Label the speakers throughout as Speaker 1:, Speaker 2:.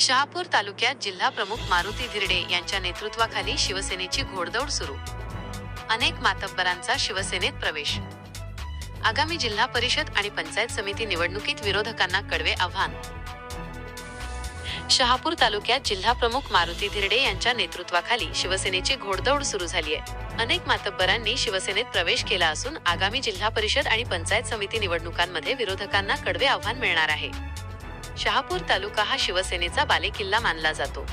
Speaker 1: शहापूर तालुक्यात जिल्हा प्रमुख मारुती धिरडे यांच्या नेतृत्वाखाली शिवसेनेची घोडदौड सुरू. अनेक मातब्बरांचा शिवसेनेत प्रवेश. आगामी जिल्हा परिषद आणि पंचायत समिती निवडणुकीत विरोधकांना कडवे आव्हान. शहापूर तालुक्यात जिल्हा प्रमुख मारुती धिरडे यांच्या नेतृत्वाखाली शिवसेनेची घोडदौड सुरू झाली आहे. अनेक मातब्बरांनी शिवसेनेत प्रवेश केला असून आगामी जिल्हा परिषद आणि पंचायत समिती निवडणुकांमध्ये विरोधकांना कडवे आव्हान मिळणार आहे. शहापूर तालुका हा शिवसेनेचा बालेकिल्ला मानला जातो.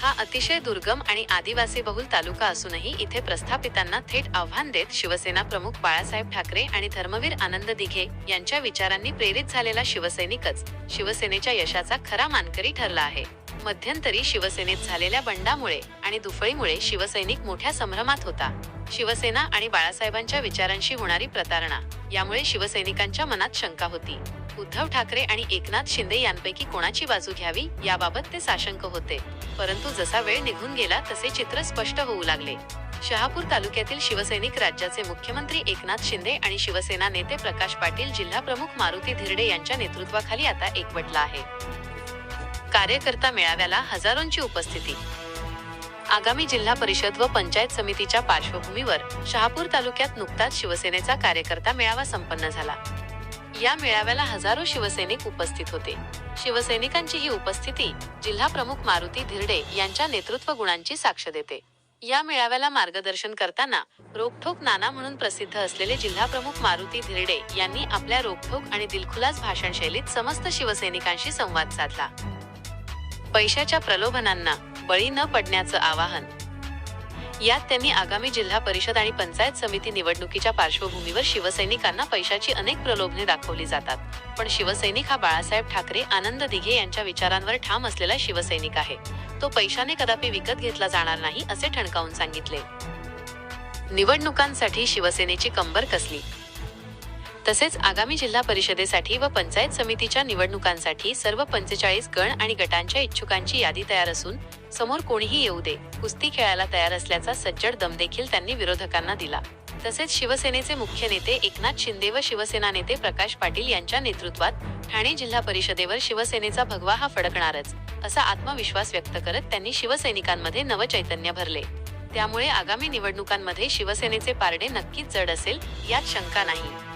Speaker 1: हा अतिशय दुर्गम आणि आदिवासी बहुल तालुका असूनही इथे प्रस्थापितांना थेट आव्हान देत शिवसेना प्रमुख बाळासाहेब ठाकरे आणि धर्मवीर आनंद दिघे यांच्या विचारांनी प्रेरित झालेला शिवसैनिकच शिवसेनेच्या यशाचा खरा मानकरी ठरला आहे. मध्यंतरी शिवसेनेत झालेल्या बंडामुळे आणि दुफळीमुळे शिवसैनिक मोठ्या संभ्रमात होता. शिवसेना आणि बाळासाहेबांच्या विचारांशी होणारी प्रतारणा यामुळे शिवसैनिकांच्या मनात शंका होती. उद्धव ठाकरे आणि एकनाथ शिंदे यांपैकी कोणाची बाजू घ्यावी याबाबत ते साशंक होते. परंतु जसा वेळ निघून गेला तसे चित्र स्पष्ट होऊ लागले. शहापूर तालुक्यातील शिवसैनिक राज्याचे मुख्यमंत्री एकनाथ शिंदे आणि शिवसेना नेते प्रकाश पाटील जिल्हा प्रमुख मारुती धिरडे यांच्या नेतृत्वाखाली आता एकवटला आहे. कार्यकर्ता मेळाव्याला हजारोंची उपस्थिती. आगामी जिल्हा परिषद व पंचायत समितीच्या पार्श्वभूमीवर शहापूर तालुक्यात नुकताच शिवसेनेचा कार्यकर्ता मेळावा संपन्न झाला. या मेळाव्याला हजारो शिवसैनिक उपस्थित होते. शिवसैनिकांची ही उपस्थिती जिल्हा प्रमुख मारुती धिरडे यांच्या नेतृत्व गुणांची साक्ष देते. या मेळाव्याला मार्गदर्शन करताना रोखठोक नाना म्हणून प्रसिद्ध असलेले जिल्हा प्रमुख मारुती धिरडे यांनी आपल्या रोखठोक आणि दिलखुलास भाषण शैलीत समस्त शिवसैनिकांशी संवाद साधला. पैशाच्या प्रलोभनांना बळी न पडण्याचं आवाहन यात त्यांनी आगामी जिल्हा परिषद आणि पंचायत समिती निवडणुकीच्या पार्श्वभूमीवर शिवसैनिकांना पैशाची अनेक प्रलोभने दाखवली जातात. पण शिवसैनिक हा बाळासाहेब ठाकरे आनंद दिघे यांच्या विचारांवर ठाम असलेला शिवसैनिक आहे. तो पैशाने कदापि विकत घेतला जाणार नाही असे ठणकावून सांगितले. निवडणुकांसाठी शिवसेनेची कंबर कसली? तसेच आगामी जिल्हा परिषदेसाठी व पंचायत समितीच्या निवडणुकांसाठी सर्व पंचेचाळीस गण आणि गटांच्या इच्छुकांची यादी तयार असून समोर कोणीही येऊ दे. कुस्ती खेळायला तयार असल्याचा सज्जड दम देखील त्यांनी विरोधकांना दिला. तसेच शिवसेनेचे मुख्य नेते एकनाथ शिंदे व शिवसेना नेते प्रकाश पाटील यांच्या नेतृत्वात ठाणे जिल्हा परिषदेवर शिवसेनेचा भगवा हा फडकणारच असा आत्मविश्वास व्यक्त करत त्यांनी शिवसैनिकांमध्ये नवचैतन्य भरले. त्यामुळे आगामी निवडणुकांमध्ये शिवसेनेचे पारडे नक्कीच जड असेल यात शंका नाही.